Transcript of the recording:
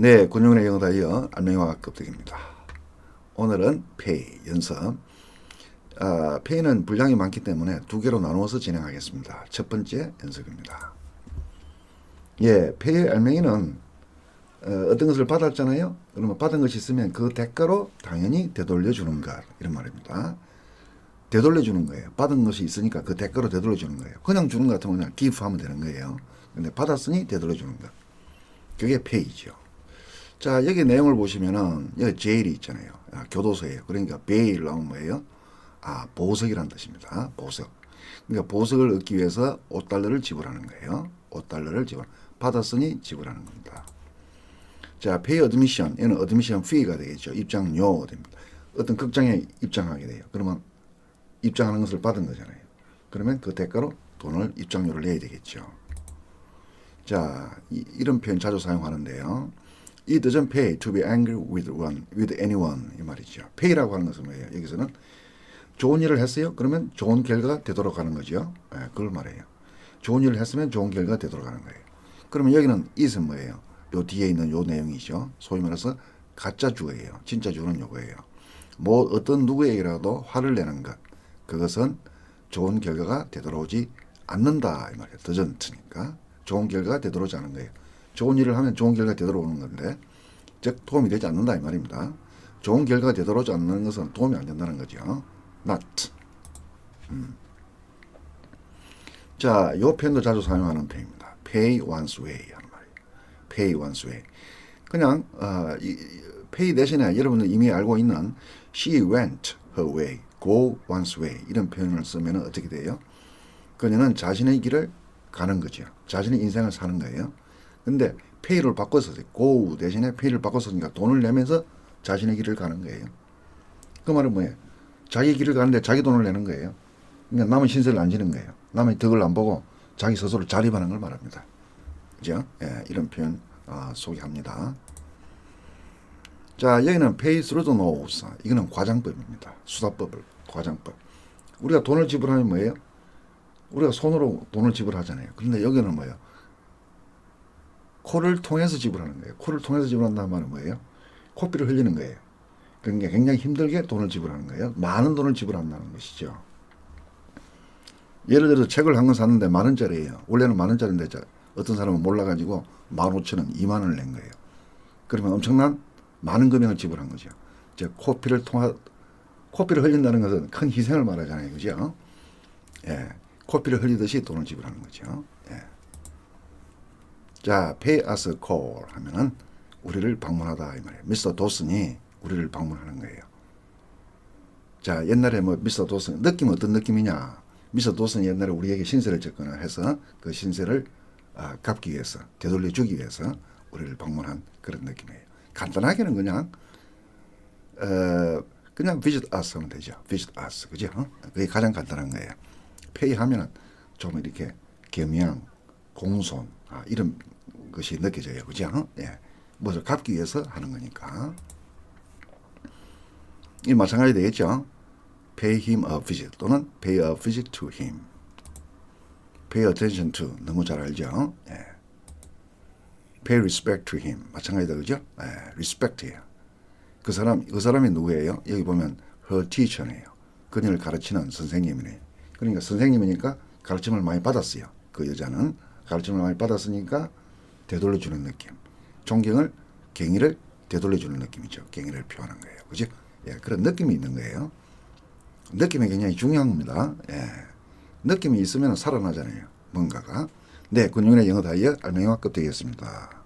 네, 군용의 영어 다이어 안녕화 급득입니다. 오늘은 페이 연습. 아, 페이는 분량이 많기 때문에 두 개로 나누어서 진행하겠습니다. 첫 번째 연습입니다. 예, 페이의 알맹이는 어, 어떤 것을 받았잖아요. 그러면 받은 것이 있으면 그 대가로 당연히 되돌려 주는 것 이런 말입니다. 되돌려 주는 거예요. 받은 것이 있으니까 그 대가로 되돌려 주는 거예요. 그냥 주는 것 같으면 그냥 give 하면 되는 거예요. 근데 받았으니 되돌려 주는 것. 그게 페이죠. 자, 여기 내용을 보시면은, 여기 제일이 있잖아요. 아, 교도소예요. 그러니까 베일 나오면 뭐예요? 아, 보석이란 뜻입니다. 보석. 그러니까 보석을 얻기 위해서 5달러를 지불하는 거예요. 5달러를 지불, 받았으니 지불하는 겁니다. 자, pay admission. 얘는 admission fee가 되겠죠. 입장료 됩니다. 어떤 극장에 입장하게 돼요. 그러면 입장하는 것을 받은 거잖아요. 그러면 그 대가로 돈을 입장료를 내야 되겠죠. 자, 이, 이런 표현 자주 사용하는데요. It doesn't pay to be angry with one, with anyone 이 말이죠. pay라고 하는 것은 뭐예요? 여기서는 좋은 일을 했어요. 그러면 좋은 결과가 되도록 하는 거죠. 예, 그걸 말해요. 좋은 일을 했으면 좋은 결과가 되도록 하는 거예요. 그러면 여기는 it은 뭐예요? 요 뒤에 있는 요 내용이죠. 소위 말해서 가짜 주어예요. 진짜 주어는 요거예요. 뭐 어떤 누구에게라도 화를 내는 것 그것은 좋은 결과가 되돌아오지 않는다 이 말이에요. 더전트니까 좋은 결과가 되돌아오지 않는 거예요. 좋은 일을 하면 좋은 결과가 되돌아오는 건데 즉 도움이 되지 않는다 이 말입니다. 좋은 결과가 되돌아오지 않는 것은 도움이 안 된다는 거죠. not. 음. 자, 요 표현도 자주 사용하는 표현입니다. pay one's way 하는 말이에요. pay one's way. 그냥 어, 이, pay 대신에 여러분들 이미 알고 있는 she went her way, go one's way 이런 표현을 쓰면 어떻게 돼요? 그녀는 자신의 길을 가는 거죠. 자신의 인생을 사는 거예요. 근데 pay를 바꿔서 go 대신에 pay를 바꿔서 니까 돈을 내면서 자신의 길을 가는 거예요. 그 말은 뭐예요? 자기 길을 가는데 자기 돈을 내는 거예요. 그러니까 남의 신세를 안 지는 거예요. 남의 덕을 안 보고 자기 스스로 자립하는 걸 말합니다. 그죠? 예, 이런 표현 아, 소개합니다. 자, 여기는 pay through the nose. 이거는 과장법입니다. 수사법을 과장법. 우리가 돈을 지불하면 뭐예요? 우리가 손으로 돈을 지불하잖아요. 그런데 여기는 뭐예요? 코를 통해서 지불하는 거예요. 코를 통해서 지불한다는 말은 뭐예요? 코피를 흘리는 거예요. 그러니까 굉장히 힘들게 돈을 지불하는 거예요. 많은 돈을 지불한다는 것이죠. 예를 들어서 책을 한 권 샀는데 만 원짜리예요. 원래는 만 원짜리인데 저 어떤 사람은 몰라가지고 만 오천 원, 이만 원을 낸 거예요. 그러면 엄청난 많은 금액을 지불한 거죠. 즉 코피를 통하 코피를 흘린다는 것은 큰 희생을 말하잖아요, 그죠? 예, 코피를 흘리듯이 돈을 지불하는 거죠. 예. 자, pay us call 하면은 우리를 방문하다 이 말이에요. 미스터 도슨이 우리를 방문하는 거예요. 자, 옛날에 뭐 미스터 도슨 느낌은 어떤 느낌이냐? 미스터 도슨이 옛날에 우리에게 신세를 졌거나 해서 그 신세를 아, 갚기 위해서 되돌려 주기 위해서 우리를 방문한 그런 느낌이에요. 간단하게는 그냥 어, 그냥 visit us 하면 되죠. visit us 그죠? 어? 그게 가장 간단한 거예요. pay 하면은 좀 이렇게 겸양, 공손 아, 이런 것이 느껴져요. 그죠? 어? 예. 무엇을 갚기 위해서 하는 거니까. 이 마찬가지 되겠죠. pay him a visit 또는 pay a visit to him. pay attention to 너무 잘 알죠. 예. pay respect to him 마찬가지다 그죠? 예, respect예요. 그 사람 그 사람이 누구예요? 여기 보면 her teacher네요. 그녀를 가르치는 선생님이네요. 그러니까 선생님이니까 가르침을 많이 받았어요. 그 여자는 가르침을 많이 받았으니까 되돌려 주는 느낌. 존경을 경의를 되돌려 주는 느낌이죠. 경의를 표하는 거예요. 그죠? 예, 그런 느낌이 있는 거예요. 느낌이 굉장히 중요한 겁니다. 예. 느낌이 있으면 살아나잖아요. 뭔가가. 네, 군용의 영어 다이어 알맹이와급 되겠습니다.